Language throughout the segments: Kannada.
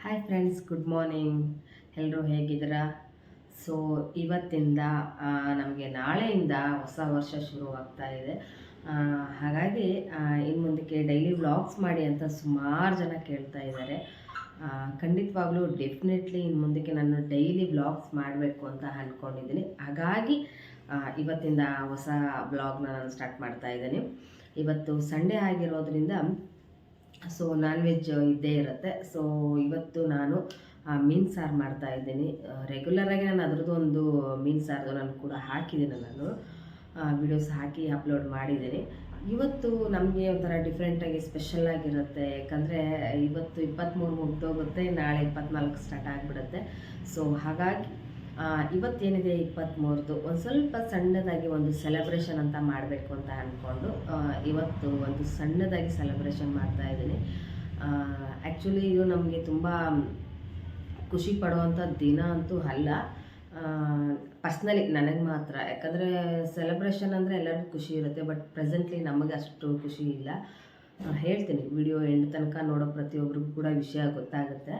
ಹಾಯ್ ಫ್ರೆಂಡ್ಸ್ ಗುಡ್ ಮಾರ್ನಿಂಗ್ ಎಲ್ಲರೂ ಹೇಗಿದ್ದೀರಾ? ಸೊ ಇವತ್ತಿಂದ ನಮಗೆ ನಾಳೆಯಿಂದ ಹೊಸ ವರ್ಷ ಶುರುವಾಗ್ತಾ ಇದೆ. ಹಾಗಾಗಿ ಇನ್ನು ಮುಂದಕ್ಕೆ ಡೈಲಿ ವ್ಲಾಗ್ಸ್ ಮಾಡಿ ಅಂತ ಸುಮಾರು ಜನ ಕೇಳ್ತಾ ಇದ್ದಾರೆ. ಖಂಡಿತವಾಗ್ಲೂ ಡೆಫಿನೆಟ್ಲಿ ಇನ್ನು ಮುಂದಕ್ಕೆ ನಾನು ಡೈಲಿ ವ್ಲಾಗ್ಸ್ ಮಾಡಬೇಕು ಅಂತ ಅಂದ್ಕೊಂಡಿದ್ದೀನಿ ಹಾಗಾಗಿ ಇವತ್ತಿಂದ ಹೊಸ ಬ್ಲಾಗ್ನ ನಾನು ಸ್ಟಾರ್ಟ್ ಮಾಡ್ತಾ ಇದ್ದೀನಿ. ಇವತ್ತು ಸಂಡೇ ಆಗಿರೋದ್ರಿಂದ ಸೊ ನಾನ್ ವೆಜ್ ಇದ್ದೇ ಇರುತ್ತೆ. ಸೊ ಇವತ್ತು ನಾನು ಮೀನು ಸಾರು ಮಾಡ್ತಾ ಇದ್ದೀನಿ. ರೆಗ್ಯುಲರಾಗಿ ನಾನು ಅದ್ರದ್ದು ಒಂದು ಮೀನು ಸಾರು ನಾನು ಕೂಡ ಹಾಕಿದ್ದೀನಿ ನಾನು. ವಿಡಿಯೋಸ್ ಹಾಕಿ ಅಪ್ಲೋಡ್ ಮಾಡಿದ್ದೀನಿ. ಇವತ್ತು ನಮಗೆ ಒಂಥರ ಡಿಫ್ರೆಂಟಾಗಿ ಸ್ಪೆಷಲ್ ಆಗಿರುತ್ತೆ. ಯಾಕಂದರೆ ಇವತ್ತು ಇಪ್ಪತ್ತ್ಮೂರು ಮುಗ್ದೋಗುತ್ತೆ. ನಾಳೆ ಇಪ್ಪತ್ನಾಲ್ಕು ಸ್ಟಾರ್ಟ್ ಆಗಿಬಿಡುತ್ತೆ. ಸೊ ಹಾಗಾಗಿ ಇವತ್ತೇನಿದೆ ಇಪ್ಪತ್ತ್ಮೂರದು ಒಂದು ಸ್ವಲ್ಪ ಸಣ್ಣದಾಗಿ ಒಂದು ಸೆಲೆಬ್ರೇಷನ್ ಅಂತ ಮಾಡಬೇಕು ಅಂತ ಅಂದ್ಕೊಂಡು ಇವತ್ತು ಒಂದು ಸಣ್ಣದಾಗಿ ಸೆಲೆಬ್ರೇಷನ್ ಮಾಡ್ತಾ ಇದ್ದೀನಿ. ಆ್ಯಕ್ಚುಲಿ ಇದು ನಮಗೆ ತುಂಬ ಖುಷಿ ಪಡುವಂಥ ದಿನ ಅಂತೂ ಅಲ್ಲ. ಪರ್ಸ್ನಲಿ ನನಗೆ ಮಾತ್ರ. ಯಾಕಂದರೆ ಸೆಲೆಬ್ರೇಷನ್ ಅಂದರೆ ಎಲ್ಲರಿಗೂ ಖುಷಿ ಇರುತ್ತೆ ಬಟ್ ಪ್ರೆಸೆಂಟ್ಲಿ ನಮಗೆ ಅಷ್ಟು ಖುಷಿ ಇಲ್ಲ. ಹೇಳ್ತೀನಿ ವಿಡಿಯೋ ಎಂಡ್ ತನಕ ನೋಡೋ ಪ್ರತಿಯೊಬ್ಬರಿಗೂ ಕೂಡ ವಿಷಯ ಗೊತ್ತಾಗುತ್ತೆ.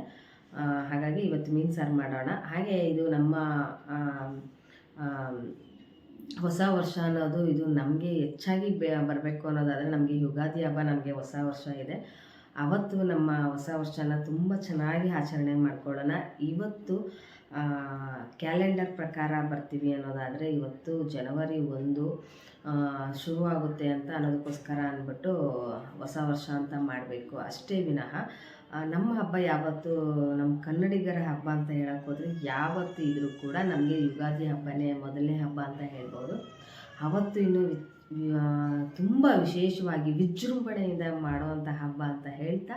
ಹಾಗಾಗಿ ಇವತ್ತು ಮೀನು ಸಾರು ಮಾಡೋಣ. ಹಾಗೆ ಇದು ನಮ್ಮ ಹೊಸ ವರ್ಷ ಅನ್ನೋದು ಇದು ನಮಗೆ ಹೆಚ್ಚಾಗಿ ಬರಬೇಕು ಅನ್ನೋದಾದರೆ ನಮಗೆ ಯುಗಾದಿ ಹಬ್ಬ ನಮಗೆ ಹೊಸ ವರ್ಷ ಇದೆ. ಅವತ್ತು ನಮ್ಮ ಹೊಸ ವರ್ಷನ ತುಂಬ ಚೆನ್ನಾಗಿ ಆಚರಣೆ ಮಾಡ್ಕೊಳ್ಳೋಣ. ಇವತ್ತು ಕ್ಯಾಲೆಂಡರ್ ಪ್ರಕಾರ ಬರ್ತೀವಿ ಅನ್ನೋದಾದರೆ ಇವತ್ತು ಜನವರಿ ಒಂದು ಶುರುವಾಗುತ್ತೆ ಅಂತ ಅನ್ನೋದಕ್ಕೋಸ್ಕರ ಅಂದ್ಬಿಟ್ಟು ಹೊಸ ವರ್ಷ ಅಂತ ಮಾಡಬೇಕು. ಅಷ್ಟೇ ವಿನಃ ನಮ್ಮ ಹಬ್ಬ ಯಾವತ್ತು ನಮ್ಮ ಕನ್ನಡಿಗರ ಹಬ್ಬ ಅಂತ ಹೇಳಕ್ಕೆ ಹೋದರೆ ಯಾವತ್ತು ಇದ್ರೂ ಕೂಡ ನಮಗೆ ಯುಗಾದಿ ಹಬ್ಬನೇ ಮೊದಲನೇ ಹಬ್ಬ ಅಂತ ಹೇಳ್ಬೋದು. ಅವತ್ತು ಇನ್ನು ತುಂಬ ವಿಶೇಷವಾಗಿ ವಿಜೃಂಭಣೆಯಿಂದ ಮಾಡುವಂಥ ಹಬ್ಬ ಅಂತ ಹೇಳ್ತಾ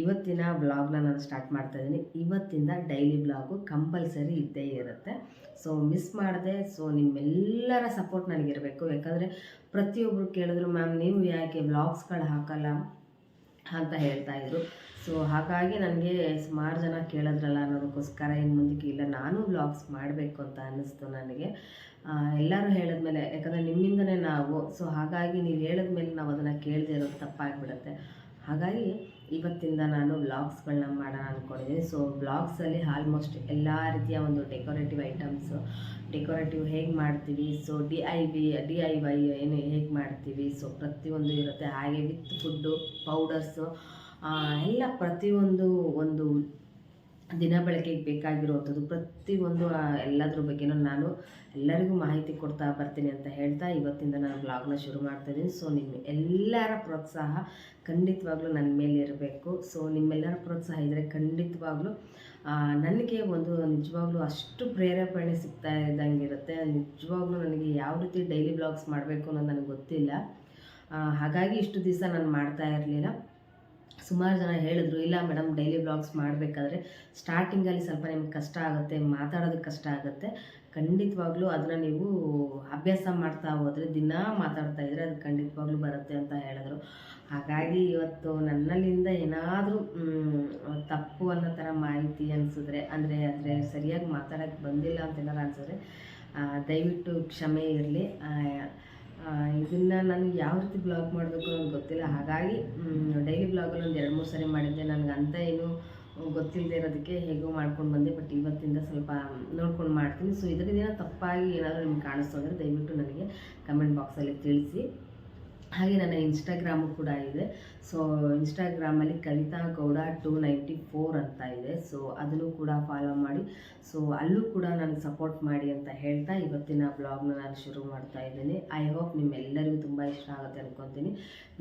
ಇವತ್ತಿನ ಬ್ಲಾಗ್ನ ನಾನು ಸ್ಟಾರ್ಟ್ ಮಾಡ್ತಾ ಇದ್ದೀನಿ. ಇವತ್ತಿಂದ ಡೈಲಿ ಬ್ಲಾಗು ಕಂಪಲ್ಸರಿ ಇದ್ದೇ ಇರುತ್ತೆ. ಸೊ ಮಿಸ್ ಮಾಡಿದೆ, ಸೊ ನಿಮ್ಮೆಲ್ಲರ ಸಪೋರ್ಟ್ ನನಗಿರಬೇಕು. ಯಾಕಂದರೆ ಪ್ರತಿಯೊಬ್ಬರು ಕೇಳಿದ್ರು, ಮ್ಯಾಮ್, ನೀವು ಯಾಕೆ ಬ್ಲಾಗ್ಸ್ಗಳು ಹಾಕಲ್ಲ? ಅಂತ ಹೇಳ್ತಾ ಇದ್ರು. ಸೊ ಹಾಗಾಗಿ ನನಗೆ ಸುಮಾರು ಜನ ಕೇಳಿದ್ರಲ್ಲ ಅನ್ನೋದಕ್ಕೋಸ್ಕರ ಇನ್ನು ಮುಂದಕ್ಕೆ ಇಲ್ಲ, ನಾನು ಬ್ಲಾಗ್ಸ್ ಮಾಡಬೇಕು ಅಂತ ಅನ್ನಿಸ್ತು ನನಗೆ. ಎಲ್ಲರೂ ಹೇಳಿದ್ಮೇಲೆ, ಯಾಕಂದರೆ ನಿಮ್ಮಿಂದನೇ ನಾವು ಸೊ ಹಾಗಾಗಿ ನೀವು ಹೇಳಿದ್ಮೇಲೆ ನಾವು ಅದನ್ನು ಕೇಳದೇ ಇರೋದು ತಪ್ಪಾಗಿಬಿಡುತ್ತೆ. ಹಾಗಾಗಿ ಇವತ್ತಿಂದ ನಾನು ವ್ಲಾಗ್ಸ್ಗಳನ್ನ ಮಾಡೋಣ ಅಂದ್ಕೊಂಡಿದ್ದೀನಿ ಸೊ ಬ್ಲಾಗ್ಸಲ್ಲಿ ಆಲ್ಮೋಸ್ಟ್ ಎಲ್ಲ ರೀತಿಯ ಒಂದು ಡೆಕೋರೇಟಿವ್ ಐಟಮ್ಸು ಡೆಕೋರೇಟಿವ್ ಹೇಗೆ ಮಾಡ್ತೀವಿ? So D I B D I Y ಏನು ಹೇಗೆ ಮಾಡ್ತೀವಿ? ಸೊ ಪ್ರತಿಯೊಂದು ಇರುತ್ತೆ. ಹಾಗೆ ವಿತ್ ಫುಡ್ಡು ಪೌಡರ್ಸು ಎಲ್ಲ ಪ್ರತಿಯೊಂದು ಒಂದು ದಿನ ಬಳಕೆಗೆ ಬೇಕಾಗಿರುವಂಥದ್ದು, ಪ್ರತಿಯೊಂದು ಎಲ್ಲದ್ರ ಬಗ್ಗೆನೂ ನಾನು ಎಲ್ಲರಿಗೂ ಮಾಹಿತಿ ಕೊಡ್ತಾ ಬರ್ತೀನಿ ಅಂತ ಹೇಳ್ತಾ ಇವತ್ತಿಂದ ನಾನು ಬ್ಲಾಗ್ನ ಶುರು ಮಾಡ್ತಾ ಇದ್ದೀನಿ. ಸೊ ನಿಮ್ಮ ಎಲ್ಲರ ಪ್ರೋತ್ಸಾಹ ಖಂಡಿತವಾಗ್ಲೂ ನನ್ನ ಮೇಲೆ ಇರಬೇಕು. ಸೊ ನಿಮ್ಮೆಲ್ಲರ ಪ್ರೋತ್ಸಾಹ ಇದ್ದರೆ ಖಂಡಿತವಾಗ್ಲೂ ನನಗೆ ಒಂದು ನಿಜವಾಗ್ಲೂ ಅಷ್ಟು ಪ್ರೇರೇಪಣೆ ಸಿಗ್ತಾ ಇದ್ದಂಗೆ ಇರುತ್ತೆ ನಿಜವಾಗ್ಲೂ ನನಗೆ ಯಾವ ರೀತಿ ಡೈಲಿ ಬ್ಲಾಗ್ಸ್ ಮಾಡಬೇಕು ಅನ್ನೋದು ನನಗೆ ಗೊತ್ತಿಲ್ಲ. ಹಾಗಾಗಿ ಇಷ್ಟು ದಿವಸ ನಾನು ಮಾಡ್ತಾ ಇರಲಿಲ್ಲ. ಸುಮಾರು ಜನ ಹೇಳಿದ್ರು, ಇಲ್ಲ ಮೇಡಮ್ ಡೈಲಿ ಬ್ಲಾಗ್ಸ್ ಮಾಡಬೇಕಾದ್ರೆ ಸ್ಟಾರ್ಟಿಂಗಲ್ಲಿ ಸ್ವಲ್ಪ ನಿಮ್ಗೆ ಕಷ್ಟ ಆಗುತ್ತೆ, ಮಾತಾಡೋದಕ್ಕೆ ಕಷ್ಟ ಆಗುತ್ತೆ. ಖಂಡಿತವಾಗ್ಲೂ ಅದನ್ನು ನೀವು ಅಭ್ಯಾಸ ಮಾಡ್ತಾ ಹೋದರೆ, ದಿನ ಮಾತಾಡ್ತಾ ಇದ್ದರೆ ಅದು ಖಂಡಿತವಾಗ್ಲೂ ಬರುತ್ತೆ ಅಂತ ಹೇಳಿದ್ರು. ಹಾಗಾಗಿ ಇವತ್ತು ನನ್ನಲ್ಲಿಂದ ಏನಾದರೂ ತಪ್ಪು ಅನ್ನೋ ಥರ ಮಾಹಿತಿ ಅನಿಸಿದ್ರೆ, ಅಂದರೆ ಅಂದರೆ ಸರಿಯಾಗಿ ಮಾತಾಡೋಕ್ಕೆ ಬಂದಿಲ್ಲ ಅಂತ ಏನಾರು ಅನಿಸಿದ್ರೆ ದಯವಿಟ್ಟು ಕ್ಷಮೆ ಇರಲಿ. ಇದನ್ನು ನಾನು ಯಾವ ರೀತಿ ಬ್ಲಾಗ್ ಮಾಡಬೇಕು ನನಗೆ ಗೊತ್ತಿಲ್ಲ. ಹಾಗಾಗಿ ಡೈಲಿ ಬ್ಲಾಗಲ್ಲಿ ಒಂದು ಎರಡು ಮೂರು ಸರಿ ಮಾಡಿದ್ದೆ ನನಗೆ ಅಂತ ಏನು ಗೊತ್ತಿಲ್ಲದೆ ಇರೋದಕ್ಕೆ ಹೇಗೋ ಮಾಡ್ಕೊಂಡು ಬಂದೆ. ಬಟ್ ಇವತ್ತಿಂದ ಸ್ವಲ್ಪ ನೋಡ್ಕೊಂಡು ಮಾಡ್ತೀನಿ. ಸೊ ಇದರಿಂದ ತಪ್ಪಾಗಿ ಏನಾದರೂ ನಿಮ್ಗೆ ಕಾಣಿಸ್ತು ಅಂದರೆ ದಯವಿಟ್ಟು ನನಗೆ ಕಮೆಂಟ್ ಬಾಕ್ಸಲ್ಲಿ ತಿಳಿಸಿ. ಹಾಗೆ ನನ್ನ ಇನ್ಸ್ಟಾಗ್ರಾಮು ಕೂಡ ಇದೆ. ಸೊ ಇನ್ಸ್ಟಾಗ್ರಾಮಲ್ಲಿ Kavitha Gowda two ninety four ಅಂತ ಇದೆ. ಸೊ ಅದನ್ನು ಕೂಡ ಫಾಲೋ ಮಾಡಿ. ಸೊ ಅಲ್ಲೂ ಕೂಡ ನನಗೆ ಸಪೋರ್ಟ್ ಮಾಡಿ ಅಂತ ಹೇಳ್ತಾ ಇವತ್ತಿನ ಬ್ಲಾಗ್ನ ನಾನು ಶುರು ಮಾಡ್ತಾ ಇದ್ದೀನಿ. ಐ ಹೋಪ್ ನಿಮ್ಮೆಲ್ಲರಿಗೂ ತುಂಬ ಇಷ್ಟ ಆಗುತ್ತೆ ಅಂದ್ಕೊತೀನಿ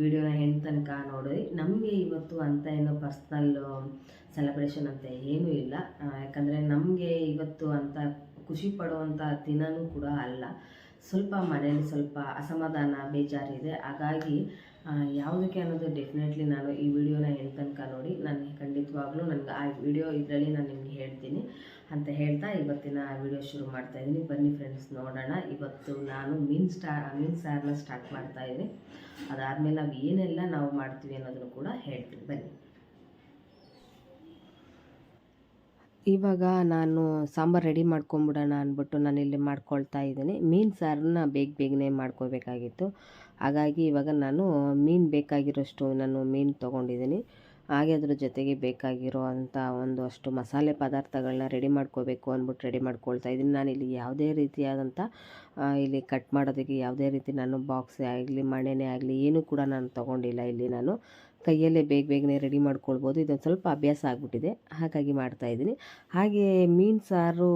ವಿಡಿಯೋನ ಹೆಣ್ಣು ತನಕ ನೋಡಿ. ನಮಗೆ ಇವತ್ತು ಅಂತ ಏನೋ ಪರ್ಸ್ನಲ್ ಸೆಲೆಬ್ರೇಷನ್ ಅಂತ ಏನೂ ಇಲ್ಲ. ಯಾಕಂದರೆ ನಮಗೆ ಇವತ್ತು ಅಂತ ಖುಷಿ ಪಡುವಂಥ ದಿನವೂ ಕೂಡ ಅಲ್ಲ. ಸ್ವಲ್ಪ ಮನೇಲಿ ಸ್ವಲ್ಪ ಅಸಮಾಧಾನ ಬೇಜಾರಿದೆ ಹಾಗಾಗಿ ಯಾವುದಕ್ಕೆ ಅನ್ನೋದು ಡೆಫಿನೆಟ್ಲಿ ನಾನು ಈ ವಿಡಿಯೋನ ಹೇಳಿ ತನಕ ನೋಡಿ ನನಗೆ ಖಂಡಿತವಾಗ್ಲೂ ನನಗೆ ಆ ವಿಡಿಯೋ ಇದರಲ್ಲಿ ನಾನು ನಿಮಗೆ ಹೇಳ್ತೀನಿ ಅಂತ ಹೇಳ್ತಾ ಇವತ್ತಿನ ವಿಡಿಯೋ ಶುರು ಮಾಡ್ತಾ ಇದ್ದೀನಿ. ಬನ್ನಿ ಫ್ರೆಂಡ್ಸ್ ನೋಡೋಣ. ಇವತ್ತು ನಾನು ಮೀನ್ ಸ್ಟಾ, ಮೀನ್ ಸಾರನ್ನ ಸ್ಟಾರ್ಟ್ ಮಾಡ್ತಾ ಇದ್ದೀನಿ. ಅದಾದಮೇಲೆ ನಾವು ಏನೆಲ್ಲ ನಾವು ಮಾಡ್ತೀವಿ ಅನ್ನೋದನ್ನು ಕೂಡ ಹೇಳ್ತೀನಿ. ಬನ್ನಿ. ಇವಾಗ ನಾನು ಸಾಂಬಾರು ರೆಡಿ ಮಾಡ್ಕೊಂಬಿಡೋಣ ಅಂದ್ಬಿಟ್ಟು ನಾನಿಲ್ಲಿ ಮಾಡ್ಕೊಳ್ತಾ ಇದ್ದೀನಿ. ಮೀನು ಸಾರನ್ನ ಬೇಗ ಬೇಗನೆ ಮಾಡ್ಕೋಬೇಕಾಗಿತ್ತು ಹಾಗಾಗಿ ಇವಾಗ ನಾನು ಮೀನು ಬೇಕಾಗಿರೋಷ್ಟು ನಾನು ಮೀನು ತೊಗೊಂಡಿದ್ದೀನಿ. ಹಾಗೆ ಅದ್ರ ಜೊತೆಗೆ ಬೇಕಾಗಿರೋ ಅಂಥ ಒಂದು ಅಷ್ಟು ಮಸಾಲೆ ಪದಾರ್ಥಗಳನ್ನ ರೆಡಿ ಮಾಡ್ಕೋಬೇಕು ಅಂದ್ಬಿಟ್ಟು ರೆಡಿ ಮಾಡ್ಕೊಳ್ತಾ ಇದ್ದೀನಿ. ನಾನು ಇಲ್ಲಿ ಯಾವುದೇ ರೀತಿಯಾದಂಥ ಇಲ್ಲಿ ಕಟ್ ಮಾಡೋದಕ್ಕೆ ಯಾವುದೇ ರೀತಿ ನಾನು ಬಾಕ್ಸೇ ಆಗಲಿ, ಮಣೆನೇ ಆಗಲಿ, ಏನೂ ಕೂಡ ನಾನು ತೊಗೊಂಡಿಲ್ಲ ಇಲ್ಲಿ ನಾನು. ಕೈಯಲ್ಲೇ ಬೇಗ ಬೇಗನೆ ರೆಡಿ ಮಾಡ್ಕೊಳ್ಬೋದು. ಇದೊಂದು ಸ್ವಲ್ಪ ಅಭ್ಯಾಸ ಆಗಿಬಿಟ್ಟಿದೆ. ಹಾಗಾಗಿ ಮಾಡ್ತಾಯಿದ್ದೀನಿ ಹಾಗೆ ಮೀನು ಸಾರು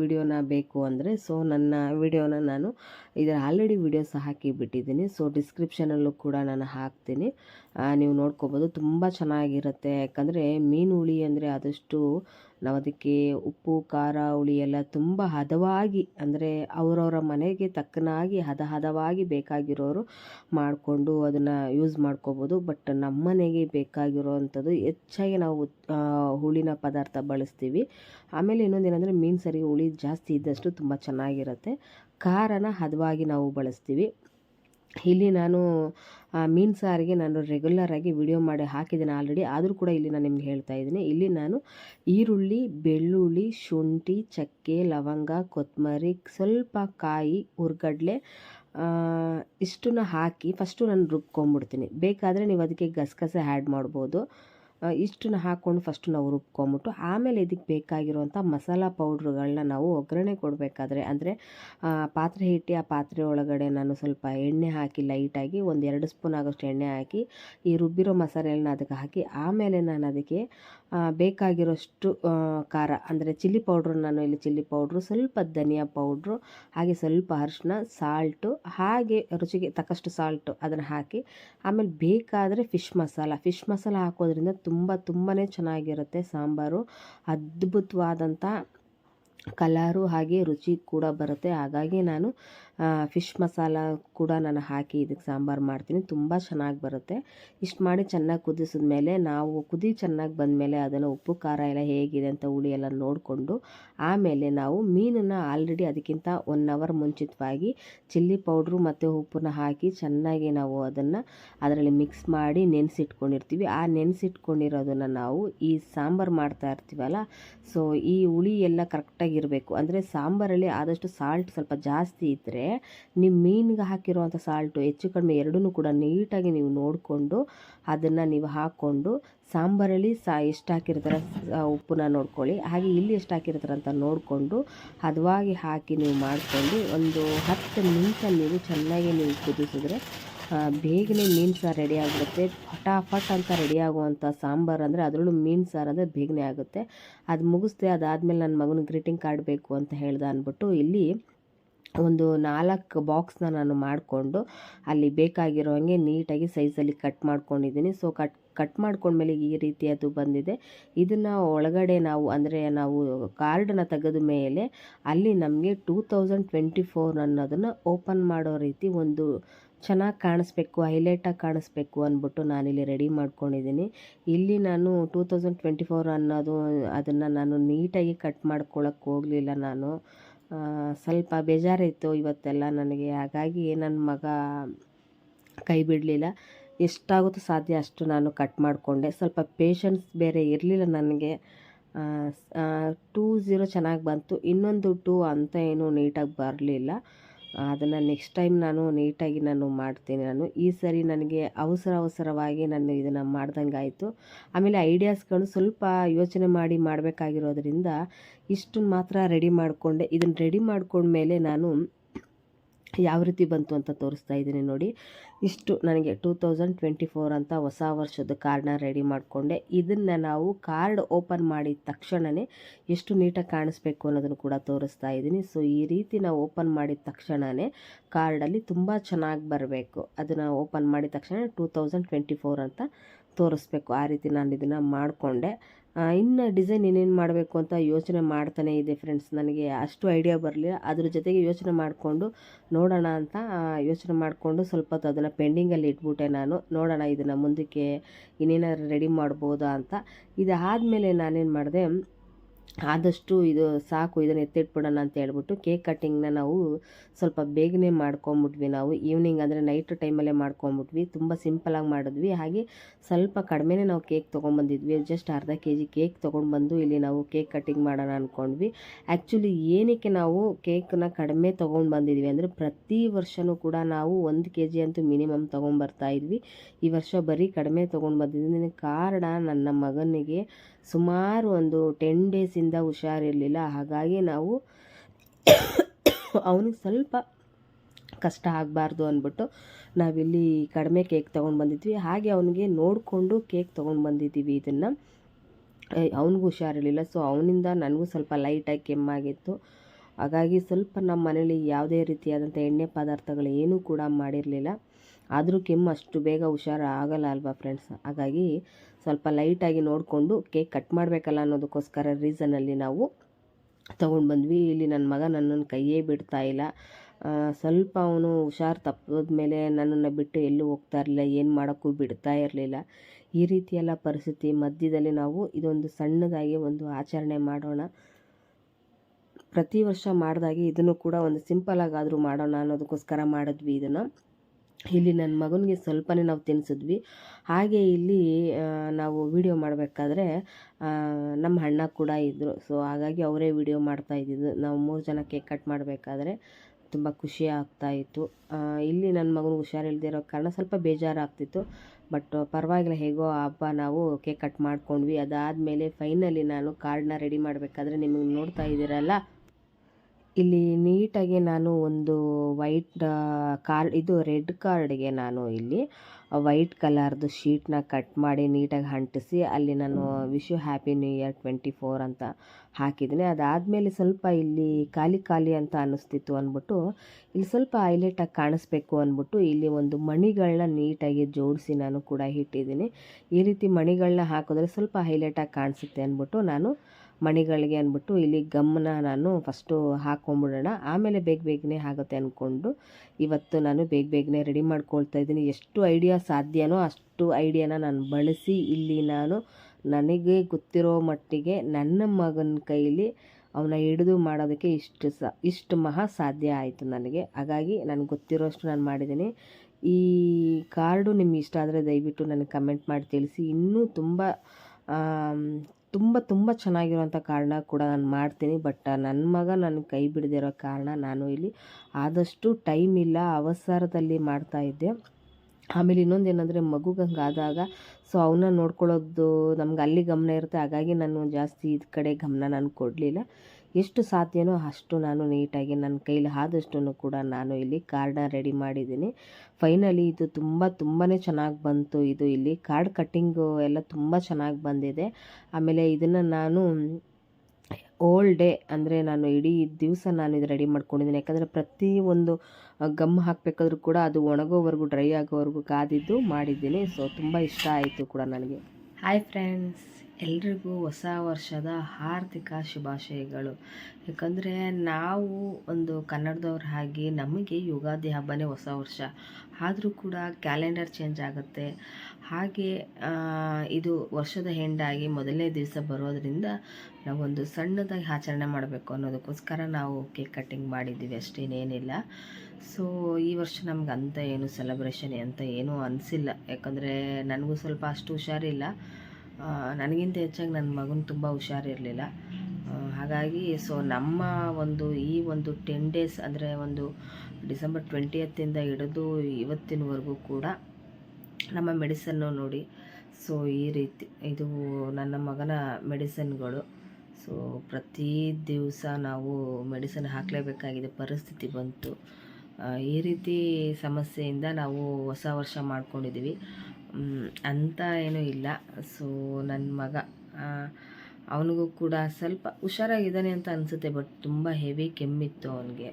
ವಿಡಿಯೋನ ಬೇಕು ಅಂದರೆ ಸೊ ನನ್ನ ವಿಡಿಯೋನ ನಾನು ಇದರ ಆಲ್ರೆಡಿ ವಿಡಿಯೋಸ್ ಹಾಕಿಬಿಟ್ಟಿದ್ದೀನಿ. ಸೊ ಡಿಸ್ಕ್ರಿಪ್ಷನಲ್ಲೂ ಕೂಡ ನಾನು ಹಾಕ್ತೀನಿ. ನೀವು ನೋಡ್ಕೋಬೋದು. ತುಂಬ ಚೆನ್ನಾಗಿರುತ್ತೆ. ಯಾಕಂದರೆ ಮೀನು ಹುಳಿ ಅಂದರೆ ಆದಷ್ಟು ನಾವು ಅದಕ್ಕೆ ಉಪ್ಪು, ಖಾರ, ಹುಳಿ ಎಲ್ಲ ತುಂಬ ಹದವಾಗಿ ಅಂದರೆ ಅವರವರ ಮನೆಗೆ ತಕ್ಕನಾಗಿ ಹದ ಹದವಾಗಿ ಬೇಕಾಗಿರೋರು ಮಾಡಿಕೊಂಡು ಅದನ್ನು ಯೂಸ್ ಮಾಡ್ಕೋಬೋದು. ಬಟ್ ನಮ್ಮನೆಗೆ ಬೇಕಾಗಿರೋವಂಥದ್ದು ಹೆಚ್ಚಾಗಿ ನಾವು ಹುಳಿನ ಪದಾರ್ಥ ಬಳಸ್ತೀವಿ. ಆಮೇಲೆ ಇನ್ನೊಂದೇನೆಂದರೆ ಮೀನು ಸರಿ ಹುಳಿ ಜಾಸ್ತಿ ಇದ್ದಷ್ಟು ತುಂಬ ಚೆನ್ನಾಗಿರುತ್ತೆ. ಖಾರನ ಹದವಾಗಿ ನಾವು ಬಳಸ್ತೀವಿ. ಇಲ್ಲಿ ನಾನು ಮೀನು ಸಾರಿಗೆ ನಾನು ರೆಗ್ಯುಲರಾಗಿ ವಿಡಿಯೋ ಮಾಡಿ ಹಾಕಿದ್ದೀನಿ ಆಲ್ರೆಡಿ ಆದರೂ ಕೂಡ ಇಲ್ಲಿ ನಾನು ನಿಮ್ಗೆ ಹೇಳ್ತಾ ಇದ್ದೀನಿ. ಇಲ್ಲಿ ನಾನು ಈರುಳ್ಳಿ, ಬೆಳ್ಳುಳ್ಳಿ, ಶುಂಠಿ, ಚಕ್ಕೆ, ಲವಂಗ, ಕೊತ್ತಂಬರಿ, ಸ್ವಲ್ಪ ಕಾಯಿ ಹುರ್ಗಡ್ಲೆ ಇಷ್ಟನ್ನ ಹಾಕಿ ಫಸ್ಟು ನಾನು ರುಬ್ಕೊಂಬಿಡ್ತೀನಿ ಬೇಕಾದರೆ ನೀವು ಅದಕ್ಕೆ ಗಸಗಸೆ ಆ್ಯಡ್ ಮಾಡ್ಬೋದು. ಇಷ್ಟನ್ನ ಹಾಕ್ಕೊಂಡು ಫಸ್ಟ್ ನಾವು ರುಬ್ಕೊಂಬಿಟ್ಟು ಆಮೇಲೆ ಇದಕ್ಕೆ ಬೇಕಾಗಿರುವಂಥ ಮಸಾಲ ಪೌಡ್ರುಗಳನ್ನ ನಾವು ಒಗ್ಗರಣೆ ಕೊಡಬೇಕಾದ್ರೆ ಅಂದರೆ ಪಾತ್ರೆ ಇಟ್ಟು ಆ ಪಾತ್ರೆ ಒಳಗಡೆ ನಾನು ಸ್ವಲ್ಪ ಎಣ್ಣೆ ಹಾಕಿ ಲೈಟಾಗಿ ಒಂದು ಎರಡು ಸ್ಪೂನ್ ಆಗೋಷ್ಟು ಎಣ್ಣೆ ಹಾಕಿ ಈ ರುಬ್ಬಿರೋ ಮಸಾಲೆಗಳನ್ನ ಅದಕ್ಕೆ ಹಾಕಿ ಆಮೇಲೆ ನಾನು ಅದಕ್ಕೆ ಬೇಕಾಗಿರೋಷ್ಟು ಖಾರ. ಅಂದರೆ ಚಿಲ್ಲಿ ಪೌಡ್ರು ನಾನು ಇಲ್ಲಿ ಚಿಲ್ಲಿ ಪೌಡ್ರು ಸ್ವಲ್ಪ ಧನಿಯಾ ಪೌಡ್ರು ಹಾಗೆ ಸ್ವಲ್ಪ ಅರಿಶಿನ ಸಾಲ್ಟು ಹಾಗೆ ರುಚಿಗೆ ತಕ್ಕಷ್ಟು ಸಾಲ್ಟು ಅದನ್ನು ಹಾಕಿ, ಆಮೇಲೆ ಬೇಕಾದರೆ ಫಿಶ್ ಮಸಾಲ ಫಿಶ್ ಮಸಾಲ ಹಾಕೋದ್ರಿಂದ ತುಂಬ ತುಂಬಾ ಚೆನ್ನಾಗಿರುತ್ತೆ ಸಾಂಬಾರು. ಅದ್ಭುತವಾದಂಥ ಕಲರು ಹಾಗೆ ರುಚಿ ಕೂಡ ಬರುತ್ತೆ. ಹಾಗಾಗಿ ನಾನು ಫಿಶ್ ಮಸಾಲ ಕೂಡ ನಾನು ಹಾಕಿ ಇದಕ್ಕೆ ಸಾಂಬಾರು ಮಾಡ್ತೀನಿ. ತುಂಬ ಚೆನ್ನಾಗಿ ಬರುತ್ತೆ. ಇಷ್ಟು ಮಾಡಿ ಚೆನ್ನಾಗಿ ಕುದಿಸಿದ ಮೇಲೆ ನಾವು ಕುದಿ ಚೆನ್ನಾಗಿ ಬಂದಮೇಲೆ ಅದನ್ನು ಉಪ್ಪು, ಖಾರ ಎಲ್ಲ ಹೇಗಿದೆ ಅಂತ ಹುಳಿ ಎಲ್ಲ ನೋಡಿಕೊಂಡು ಆಮೇಲೆ ನಾವು ಮೀನನ್ನು ಆಲ್ರೆಡಿ ಅದಕ್ಕಿಂತ ಒನ್ ಅವರ್ ಮುಂಚಿತವಾಗಿ ಚಿಲ್ಲಿ ಪೌಡ್ರು ಮತ್ತು ಉಪ್ಪನ್ನ ಹಾಕಿ ಚೆನ್ನಾಗಿ ನಾವು ಅದನ್ನು ಅದರಲ್ಲಿ ಮಿಕ್ಸ್ ಮಾಡಿ ನೆನೆಸಿಟ್ಕೊಂಡಿರ್ತೀವಿ. ಆ ನೆನೆಸಿಟ್ಕೊಂಡಿರೋದನ್ನು ನಾವು ಈ ಸಾಂಬಾರು ಮಾಡ್ತಾ ಇರ್ತೀವಲ್ಲ ಸೊ ಈ ಹುಳಿ ಎಲ್ಲ ಕರೆಕ್ಟಾಗಿರಬೇಕು ಅಂದರೆ ಸಾಂಬಾರಲ್ಲಿ ಆದಷ್ಟು ಸಾಲ್ಟ್ ಸ್ವಲ್ಪ ಜಾಸ್ತಿ ಇದ್ದರೆ ನೀವು ಮೀನಿಗೆ ಹಾಕಿರುವಂಥ ಸಾಲ್ಟು ಹೆಚ್ಚು ಕಡಿಮೆ ಎರಡೂ ಕೂಡ ನೀಟಾಗಿ ನೀವು ನೋಡಿಕೊಂಡು ಅದನ್ನು ನೀವು ಹಾಕ್ಕೊಂಡು ಸಾಂಬಾರಲ್ಲಿ ಸಾ ಎಷ್ಟು ಹಾಕಿರ್ತಾರೆ ಉಪ್ಪನ್ನ ನೋಡ್ಕೊಳ್ಳಿ. ಹಾಗೆ ಇಲ್ಲಿ ಎಷ್ಟು ಹಾಕಿರ್ತಾರೆ ಅಂತ ನೋಡಿಕೊಂಡು ಹದವಾಗಿ ಹಾಕಿ ನೀವು ಮಾಡಿಕೊಂಡು ಒಂದು ಹತ್ತು ನಿಮಿಷ ನೀವು ಚೆನ್ನಾಗಿ ನೀವು ಕುದಿಸಿದ್ರೆ ಬೇಗನೆ ಮೀನು ಸಾರು ರೆಡಿ ಆಗಿಬಿಡುತ್ತೆ ಫಟಾಫಟ್ ಅಂತ ರೆಡಿ ಆಗುವಂಥ ಸಾಂಬಾರು ಅಂದರೆ ಅದರಲ್ಲೂ ಮೀನು ಸಾರು ಅಂದರೆ ಬೇಗನೆ ಆಗುತ್ತೆ. ಅದು ಮುಗಿಸ್ದೆ ಅದಾದಮೇಲೆ ನನ್ನ ಮಗನಿಗೆ ಗ್ರೀಟಿಂಗ್ ಕಾರ್ಡ್ ಬೇಕು ಅಂತ ಹೇಳ್ದೆ ಅಂದ್ಬಿಟ್ಟು ಇಲ್ಲಿ ಒಂದು ನಾಲ್ಕು ಬಾಕ್ಸ್ನ ನಾನು ಮಾಡಿಕೊಂಡು ಅಲ್ಲಿ ಬೇಕಾಗಿರೋ ಹಾಗೆ ನೀಟಾಗಿ ಸೈಜಲ್ಲಿ ಕಟ್ ಮಾಡ್ಕೊಂಡಿದ್ದೀನಿ. ಸೊ ಕಟ್ ಕಟ್ ಮಾಡ್ಕೊಂಡ್ಮೇಲೆ ಈ ರೀತಿ ಅದು ಬಂದಿದೆ. ಇದನ್ನು ಒಳಗಡೆ ನಾವು, ಅಂದರೆ ನಾವು ಕಾರ್ಡನ್ನ ತೆಗೆದ ಮೇಲೆ ಅಲ್ಲಿ ನಮಗೆ ಟೂ ತೌಸಂಡ್ ಟ್ವೆಂಟಿ ಫೋರ್ ಅನ್ನೋದನ್ನು ಓಪನ್ ಮಾಡೋ ರೀತಿ ಒಂದು ಚೆನ್ನಾಗಿ ಕಾಣಿಸ್ಬೇಕು ಹೈಲೈಟಾಗಿ ಕಾಣಿಸ್ಬೇಕು ಅಂದ್ಬಿಟ್ಟು ನಾನಿಲ್ಲಿ ರೆಡಿ ಮಾಡ್ಕೊಂಡಿದ್ದೀನಿ. ಇಲ್ಲಿ ನಾನು ಟೂ ತೌಸಂಡ್ ಟ್ವೆಂಟಿ ಫೋರ್ ಅನ್ನೋದು, ಅದನ್ನು ನಾನು ನೀಟಾಗಿ ಕಟ್ ಮಾಡ್ಕೊಳಕ್ಕೆ ಹೋಗಲಿಲ್ಲ ನಾನು. ಸ್ವಲ್ಪ ಬೇಜಾರಿತ್ತು ಇವತ್ತೆಲ್ಲ ನನಗೆ. ಹಾಗಾಗಿ ನನ್ನ ಮಗ ಕೈ ಬಿಡಲಿಲ್ಲ. ಎಷ್ಟಾಗುತ್ತೋ ಸಾಧ್ಯ ಅಷ್ಟು ನಾನು ಕಟ್ ಮಾಡಿಕೊಂಡೆ. ಸ್ವಲ್ಪ ಪೇಷನ್ಸ್ ಬೇರೆ ಇರಲಿಲ್ಲ ನನಗೆ. ಟೂ ಝೀರೋ ಚೆನ್ನಾಗಿ ಬಂತು. ಇನ್ನೊಂದು ಟೂ ಅಂತ ಏನೂ ನೀಟಾಗಿ ಬರಲಿಲ್ಲ. ಅದನ್ನು ನೆಕ್ಸ್ಟ್ ಟೈಮ್ ನಾನು ನೀಟಾಗಿ ನಾನು ಮಾಡ್ತೀನಿ ನಾನು. ಈ ಸರಿ ನನಗೆ ಅವಸರ ಅವಸರವಾಗಿ ನಾನು ಇದನ್ನು ಮಾಡ್ದಂಗೆ ಆಯಿತು. ಆಮೇಲೆ ಐಡಿಯಾಸ್ಗಳು ಸ್ವಲ್ಪ ಯೋಚನೆ ಮಾಡಿ ಮಾಡಬೇಕಾಗಿರೋದ್ರಿಂದ ಇಷ್ಟನ್ನು ಮಾತ್ರ ರೆಡಿ ಮಾಡಿಕೊಂಡೆ. ಇದನ್ನು ರೆಡಿ ಮಾಡ್ಕೊಂಡ್ಮೇಲೆ ನಾನು ಯಾವ ರೀತಿ ಬಂತು ಅಂತ ತೋರಿಸ್ತಾ ಇದ್ದೀನಿ ನೋಡಿ. ಇಷ್ಟು ನನಗೆ ಟೂ ತೌಸಂಡ್ ಟ್ವೆಂಟಿ ಫೋರ್ ಅಂತ ಹೊಸ ವರ್ಷದ ಕಾರ್ಡ್ನ ರೆಡಿ ಮಾಡಿಕೊಂಡೆ. ಇದನ್ನು ನಾವು ಕಾರ್ಡ್ ಓಪನ್ ಮಾಡಿದ ತಕ್ಷಣವೇ ಎಷ್ಟು ನೀಟಾಗಿ ಕಾಣಿಸ್ಬೇಕು ಅನ್ನೋದನ್ನು ಕೂಡ ತೋರಿಸ್ತಾ ಇದ್ದೀನಿ. ಸೊ ಈ ರೀತಿ ನಾವು ಓಪನ್ ಮಾಡಿದ ತಕ್ಷಣವೇ ಕಾರ್ಡಲ್ಲಿ ತುಂಬ ಚೆನ್ನಾಗಿ ಬರಬೇಕು. ಅದನ್ನು ಓಪನ್ ಮಾಡಿದ ತಕ್ಷಣ ಟೂ ತೌಸಂಡ್ ಟ್ವೆಂಟಿ ಫೋರ್ ಅಂತ ತೋರಿಸ್ಬೇಕು. ಆ ರೀತಿ ನಾನು ಇದನ್ನು ಮಾಡಿಕೊಂಡೆ. ಇನ್ನು ಡಿಸೈನ್ ಏನೇನು ಮಾಡಬೇಕು ಅಂತ ಯೋಚನೆ ಮಾಡ್ತಾನೆ ಇದೆ ಫ್ರೆಂಡ್ಸ್ ನನಗೆ ಅಷ್ಟು ಐಡಿಯಾ ಬರಲಿಲ್ಲ. ಅದ್ರ ಜೊತೆಗೆ ಯೋಚನೆ ಮಾಡಿಕೊಂಡು ನೋಡೋಣ ಅಂತ ಯೋಚನೆ ಮಾಡಿಕೊಂಡು ಸ್ವಲ್ಪ ಹೊತ್ತು ಅದನ್ನು ಪೆಂಡಿಂಗಲ್ಲಿ ಇಟ್ಬಿಟ್ಟೆ ನಾನು. ನೋಡೋಣ ಇದನ್ನು ಮುಂದಕ್ಕೆ ಇನ್ನೇನಾದ್ರು ರೆಡಿ ಮಾಡ್ಬೋದಾ ಅಂತ. ಇದಾದಮೇಲೆ ನಾನೇನು ಮಾಡಿದೆ ಆದಷ್ಟು ಇದು ಸಾಕು, ಇದನ್ನು ಎತ್ತಿಟ್ಬಿಡೋಣ ಅಂತ ಹೇಳ್ಬಿಟ್ಟು ಕೇಕ್ ಕಟ್ಟಿಂಗ್ನ ನಾವು ಸ್ವಲ್ಪ ಬೇಗನೆ ಮಾಡ್ಕೊಂಬಿಟ್ವಿ ನಾವು. ಈವ್ನಿಂಗ್ ಅಂದರೆ ನೈಟ್ ಟೈಮಲ್ಲೇ ಮಾಡ್ಕೊಂಬಿಟ್ವಿ. ತುಂಬ ಸಿಂಪಲಾಗಿ ಮಾಡಿದ್ವಿ. ಹಾಗೆ ಸ್ವಲ್ಪ ಕಡಿಮೆನೇ ನಾವು ಕೇಕ್ ತೊಗೊಂಬಂದಿದ್ವಿ. ಜಸ್ಟ್ ಅರ್ಧ ಕೆ ಜಿ ಕೇಕ್ ತೊಗೊಂಡ್ಬಂದು ಇಲ್ಲಿ ನಾವು ಕೇಕ್ ಕಟ್ಟಿಂಗ್ ಮಾಡೋಣ ಅಂದ್ಕೊಂಡ್ವಿ ಆ್ಯಕ್ಚುಲಿ ಏನಕ್ಕೆ ನಾವು ಕೇಕನ್ನ ಕಡಿಮೆ ತೊಗೊಂಡು ಬಂದಿದ್ವಿ ಅಂದರೆ ಪ್ರತಿ ವರ್ಷವೂ ಕೂಡ ನಾವು ಒಂದು ಕೆ ಜಿ ಅಂತೂ ಮಿನಿಮಮ್ ತೊಗೊಂಬರ್ತಾ ಇದ್ವಿ. ಈ ವರ್ಷ ಬರೀ ಕಡಿಮೆ ತೊಗೊಂಡು ಬಂದಿದ್ದೀನಿ ಕಾರಣ ನನ್ನ ಮಗನಿಗೆ ಸುಮಾರು ಒಂದು ಟೆನ್ ಡೇಸಿಂದ ಹುಷಾರಿರಲಿಲ್ಲ. ಹಾಗಾಗಿ ನಾವು ಅವನಿಗೆ ಸ್ವಲ್ಪ ಕಷ್ಟ ಆಗಬಾರ್ದು ಅಂದ್ಬಿಟ್ಟು ನಾವಿಲ್ಲಿ ಕಡಿಮೆ ಕೇಕ್ ತೊಗೊಂಡು ಬಂದಿದ್ವಿ. ಹಾಗೆ ಅವನಿಗೆ ನೋಡಿಕೊಂಡು ಕೇಕ್ ತೊಗೊಂಡು ಬಂದಿದ್ದೀವಿ ಇದನ್ನು. ಅವನಿಗೂ ಹುಷಾರಿರಲಿಲ್ಲ. ಸೊ ಅವನಿಂದ ನನಗೂ ಸ್ವಲ್ಪ ಲೈಟಾಗಿ ಕೆಮ್ಮಾಗಿತ್ತು. ಹಾಗಾಗಿ ಸ್ವಲ್ಪ ನಮ್ಮ ಮನೇಲಿ ಯಾವುದೇ ರೀತಿಯಾದಂಥ ಎಣ್ಣೆ ಪದಾರ್ಥಗಳು ಏನೂ ಕೂಡ ಮಾಡಿರಲಿಲ್ಲ. ಆದರೂ ಕೆಮ್ಮು ಅಷ್ಟು ಬೇಗ ಹುಷಾರು ಆಗಲ್ಲ ಅಲ್ವಾ ಫ್ರೆಂಡ್ಸ್ ಹಾಗಾಗಿ ಸ್ವಲ್ಪ ಲೈಟಾಗಿ ನೋಡಿಕೊಂಡು ಕೇಕ್ ಕಟ್ ಮಾಡಬೇಕಲ್ಲ ಅನ್ನೋದಕ್ಕೋಸ್ಕರ ರೀಸನಲ್ಲಿ ನಾವು ತೊಗೊಂಡು ಬಂದ್ವಿ. ಇಲ್ಲಿ ನನ್ನ ಮಗ ನನ್ನನ್ನು ಕೈಯೇ ಬಿಡ್ತಾ ಇಲ್ಲ. ಸ್ವಲ್ಪ ಅವನು ಹುಷಾರು ತಪ್ಪಿದ ಮೇಲೆ ನನ್ನನ್ನು ಬಿಟ್ಟು ಎಲ್ಲೂ ಹೋಗ್ತಾ ಇರಲಿಲ್ಲ. ಏನು ಮಾಡೋಕ್ಕೂ ಬಿಡ್ತಾ ಇರಲಿಲ್ಲ. ಈ ರೀತಿಯೆಲ್ಲ ಪರಿಸ್ಥಿತಿ. ಮಧ್ಯದಲ್ಲಿ ನಾವು ಇದೊಂದು ಸಣ್ಣದಾಗಿ ಒಂದು ಆಚರಣೆ ಮಾಡೋಣ. ಪ್ರತಿ ವರ್ಷ ಮಾಡಿದಾಗೆ ಇದನ್ನು ಕೂಡ ಒಂದು ಸಿಂಪಲಾಗಾದರೂ ಮಾಡೋಣ ಅನ್ನೋದಕ್ಕೋಸ್ಕರ ಮಾಡಿದ್ವಿ ಇದನ್ನು. ಇಲ್ಲಿ ನನ್ನ ಮಗನಿಗೆ ಸ್ವಲ್ಪನೇ ನಾವು ತಿನ್ನಿಸಿದ್ವಿ ಹಾಗೆ ಇಲ್ಲಿ ನಾವು ವಿಡಿಯೋ ಮಾಡಬೇಕಾದ್ರೆ ನಮ್ಮ ಅಣ್ಣ ಕೂಡ ಇದ್ದರು ಸೊ ಹಾಗಾಗಿ ಅವರೇ ವಿಡಿಯೋ ಮಾಡ್ತಾ ಇದ್ದಿದ್ದು. ನಾವು ಮೂರು ಜನ ಕೇಕ್ ಕಟ್ ಮಾಡಬೇಕಾದ್ರೆ ತುಂಬ ಖುಷಿ ಆಗ್ತಾಯಿತ್ತು ಇಲ್ಲಿ ನನ್ನ ಮಗನಿಗೆ ಹುಷಾರಿಲ್ಲದೆ ಇರೋ ಕಾರಣ ಸ್ವಲ್ಪ ಬೇಜಾರಾಗ್ತಿತ್ತು. ಬಟ್ ಪರವಾಗಿಲ್ಲ, ಹೇಗೋ ಹಬ್ಬ ನಾವು ಕೇಕ್ ಕಟ್ ಮಾಡ್ಕೊಂಡ್ವಿ. ಅದಾದಮೇಲೆ ಫೈನಲಿ ನಾನು ಕಾರ್ಡನ್ನ ರೆಡಿ ಮಾಡಬೇಕಾದ್ರೆ ನಿಮಗೆ ನೋಡ್ತಾ ಇದ್ದೀರಲ್ಲ? ಇಲ್ಲಿ ನೀಟಾಗಿ ನಾನು ಒಂದು ವೈಟ್ ಕಾರ್ಡ್ ಇದು ರೆಡ್ ಕಾರ್ಡ್ಗೆ ನಾನು ಇಲ್ಲಿ ವೈಟ್ ಕಲರ್ದು ಶೀಟ್ನ ಕಟ್ ಮಾಡಿ ನೀಟಾಗಿ ಅಂಟಿಸಿ ಅಲ್ಲಿ ನಾನು wish you happy new year twenty four ಅಂತ ಹಾಕಿದ್ದೀನಿ. ಅದಾದಮೇಲೆ ಸ್ವಲ್ಪ ಇಲ್ಲಿ ಖಾಲಿ ಖಾಲಿ ಅಂತ ಅನ್ನಿಸ್ತಿತ್ತು ಅಂದ್ಬಿಟ್ಟು, ಇಲ್ಲಿ ಸ್ವಲ್ಪ ಹೈಲೈಟಾಗಿ ಕಾಣಿಸ್ಬೇಕು ಅಂದ್ಬಿಟ್ಟು ಇಲ್ಲಿ ಒಂದು ಮಣಿಗಳನ್ನ ನೀಟಾಗಿ ಜೋಡಿಸಿ ನಾನು ಕೂಡ ಇಟ್ಟಿದ್ದೀನಿ. ಈ ರೀತಿ ಮಣಿಗಳನ್ನ ಹಾಕಿದ್ರೆ ಸ್ವಲ್ಪ ಹೈಲೈಟಾಗಿ ಕಾಣಿಸುತ್ತೆ ಅಂದ್ಬಿಟ್ಟು ನಾನು ಮಣಿಗಳಿಗೆ ಅಂದ್ಬಿಟ್ಟು ಇಲ್ಲಿ ಗಮ್ಮನ ನಾನು ಫಸ್ಟು ಹಾಕ್ಕೊಂಬಿಡೋಣ ಆಮೇಲೆ ಬೇಗ ಬೇಗನೆ ಆಗುತ್ತೆ ಅಂದ್ಕೊಂಡು ಇವತ್ತು ನಾನು ಬೇಗ ಬೇಗನೆ ರೆಡಿ ಮಾಡ್ಕೊಳ್ತಾ ಇದ್ದೀನಿ. ಎಷ್ಟು ಐಡಿಯಾ ಸಾಧ್ಯನೋ ಅಷ್ಟು ಐಡಿಯಾನ ನಾನು ಬಳಸಿ ಇಲ್ಲಿ ನಾನು ನನಗೆ ಗೊತ್ತಿರೋ ಮಟ್ಟಿಗೆ ನನ್ನ ಮಗನ ಕೈಲಿ ಅವನ್ನ ಹಿಡಿದು ಮಾಡೋದಕ್ಕೆ ಇಷ್ಟು ಸ, ಇಷ್ಟು ಮಹಾ ಸಾಧ್ಯ ಆಯಿತು ನನಗೆ. ಹಾಗಾಗಿ ನನಗೆ ಗೊತ್ತಿರೋಷ್ಟು ನಾನು ಮಾಡಿದ್ದೀನಿ. ಈ ಕಾರ್ಡು ನಿಮ್ಗೆ ಇಷ್ಟ ಆದರೆ ದಯವಿಟ್ಟು ನನಗೆ ಕಮೆಂಟ್ ಮಾಡಿ ತಿಳಿಸಿ. ಇನ್ನೂ ತುಂಬ ತುಂಬ ತುಂಬ ಚೆನ್ನಾಗಿರುವಂಥ ಕಾರಣ ಕೂಡ ನಾನು ಮಾಡ್ತೀನಿ. ಬಟ್ ನನ್ನ ಮಗ ನನ್ನ ಕೈ ಬಿಡದಿರೋ ಕಾರಣ ನಾನು ಇಲ್ಲಿ ಆದಷ್ಟು ಟೈಮ್ ಇಲ್ಲ, ಅವಸರದಲ್ಲಿ ಮಾಡ್ತಾಯಿದ್ದೆ ಆಮೇಲೆ ಇನ್ನೊಂದು ಏನಂದರೆ ಮಗುಗೆ ಆದಾಗ ಸೊ ಅವನ್ನ ನೋಡ್ಕೊಳ್ಳೋದು ನಮ್ಗೆ ಅಲ್ಲಿ ಗಮನ ಇರುತ್ತೆ, ಹಾಗಾಗಿ ನಾನು ಜಾಸ್ತಿ ಇದು ಕಡೆ ಗಮನ ನಾನು ಕೊಡಲಿಲ್ಲ. ಎಷ್ಟು ಸಾಧ್ಯನೋ ಅಷ್ಟು ನಾನು ನೀಟಾಗಿ ನನ್ನ ಕೈಲಿ ಆದಷ್ಟು ಕೂಡ ನಾನು ಇಲ್ಲಿ ಕಾರ್ಡನ್ನ ರೆಡಿ ಮಾಡಿದ್ದೀನಿ. ಫೈನಲಿ ಇದು ತುಂಬ ತುಂಬಾ ಚೆನ್ನಾಗಿ ಬಂತು ಇದು ಇಲ್ಲಿ. ಕಾರ್ಡ್ ಕಟ್ಟಿಂಗು ಎಲ್ಲ ತುಂಬ ಚೆನ್ನಾಗಿ ಬಂದಿದೆ. ಆಮೇಲೆ ಇದನ್ನು ನಾನು ಓಲ್ ಡೇ ಅಂದರೆ ನಾನು ಇಡೀ ದಿವಸ ನಾನು ಇದು ರೆಡಿ ಮಾಡ್ಕೊಂಡಿದ್ದೀನಿ. ಯಾಕಂದರೆ ಪ್ರತಿ ಒಂದು ಗಮ್ ಹಾಕಬೇಕಾದ್ರೂ ಕೂಡ ಅದು ಒಣಗೋವರೆಗೂ ಡ್ರೈ ಆಗೋವರೆಗೂ ಕಾದಿದ್ದು ಮಾಡಿದ್ದೀನಿ. ಸೊ ತುಂಬ ಇಷ್ಟ ಆಯಿತು ಕೂಡ ನನಗೆ. ಹಾಯ್ ಫ್ರೆಂಡ್ಸ್ ಎಲ್ರಿಗೂ ಹೊಸ ವರ್ಷದ ಆರ್ಥಿಕ ಶುಭಾಶಯಗಳು. ಯಾಕಂದರೆ ನಾವು ಒಂದು ಕನ್ನಡದವ್ರ ಹಾಗೆ ನಮಗೆ ಯುಗಾದಿ ಹಬ್ಬನೇ ಹೊಸ ವರ್ಷ. ಆದರೂ ಕೂಡ ಕ್ಯಾಲೆಂಡರ್ ಚೇಂಜ್ ಆಗುತ್ತೆ. ಹಾಗೆ ಇದು ವರ್ಷದ ಹೆಂಡಾಗಿ ಮೊದಲನೇ ದಿವಸ ಬರೋದರಿಂದ ನಾವೊಂದು ಸಣ್ಣದಾಗಿ ಆಚರಣೆ ಮಾಡಬೇಕು ಅನ್ನೋದಕ್ಕೋಸ್ಕರ ನಾವು ಕೇಕ್ ಕಟ್ಟಿಂಗ್ ಮಾಡಿದ್ದೀವಿ ಅಷ್ಟೇನೇನಿಲ್ಲ ಸೊ, ಈ ವರ್ಷ ನಮ್ಗೆ ಅಂತ ಏನು ಸೆಲೆಬ್ರೇಷನ್ ಅಂತ ಏನೂ ಅನಿಸಿಲ್ಲ. ಯಾಕಂದರೆ ನನಗೂ ಸ್ವಲ್ಪ ಅಷ್ಟು ಹುಷಾರಿಲ್ಲ. ನನಗಿಂತ ಹೆಚ್ಚಾಗಿ ನನ್ನ ಮಗನ ತುಂಬ ಹುಷಾರಿರಲಿಲ್ಲ. ಹಾಗಾಗಿ ಸೊ ನಮ್ಮ ಒಂದು ಈ ಒಂದು ಟೆನ್ ಡೇಸ್ ಅಂದರೆ ಒಂದು ಡಿಸೆಂಬರ್ ಟ್ವೆಂಟಿಯತ್ತಿಂದ ಹಿಡಿದು ಇವತ್ತಿನವರೆಗೂ ಕೂಡ ನಮ್ಮ ಮೆಡಿಸನ್ನು ನೋಡಿ ಸೊ ಈ ರೀತಿ ಇದು ನನ್ನ ಮಗನ ಮೆಡಿಸನ್ಗಳು ಸೊ ಪ್ರತಿ ದಿವಸ ನಾವು ಮೆಡಿಸನ್ ಹಾಕಲೇಬೇಕಾಗಿದೆ, ಪರಿಸ್ಥಿತಿ ಬಂತು. ಈ ರೀತಿ ಸಮಸ್ಯೆಯಿಂದ ನಾವು ಹೊಸ ವರ್ಷ ಮಾಡ್ಕೊಂಡಿದ್ದೀವಿ ಅಂತ ಏನೂ ಇಲ್ಲ. ಸೊ ನನ್ನ ಮಗ ಅವನಿಗೂ ಕೂಡ ಸ್ವಲ್ಪ ಹುಷಾರಾಗಿದ್ದಾನೆ ಅಂತ ಅನಿಸುತ್ತೆ ಬಟ್ ತುಂಬ ಹೆವಿ ಕೆಮ್ಮಿತ್ತು ಅವನಿಗೆ.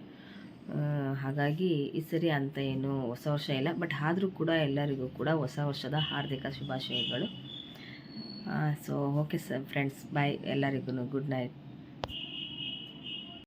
ಹಾಗಾಗಿ ಈ ಸರಿ ಅಂತ ಏನು ಹೊಸ ವರ್ಷ ಇಲ್ಲ. ಬಟ್ ಆದರೂ ಕೂಡ ಎಲ್ಲರಿಗೂ ಕೂಡ ಹೊಸ ವರ್ಷದ ಹಾರ್ದಿಕ ಶುಭಾಶಯಗಳು. So okay sir friends bye ಎಲ್ಲರಿಗೂ ಗುಡ್ ನೈಟ್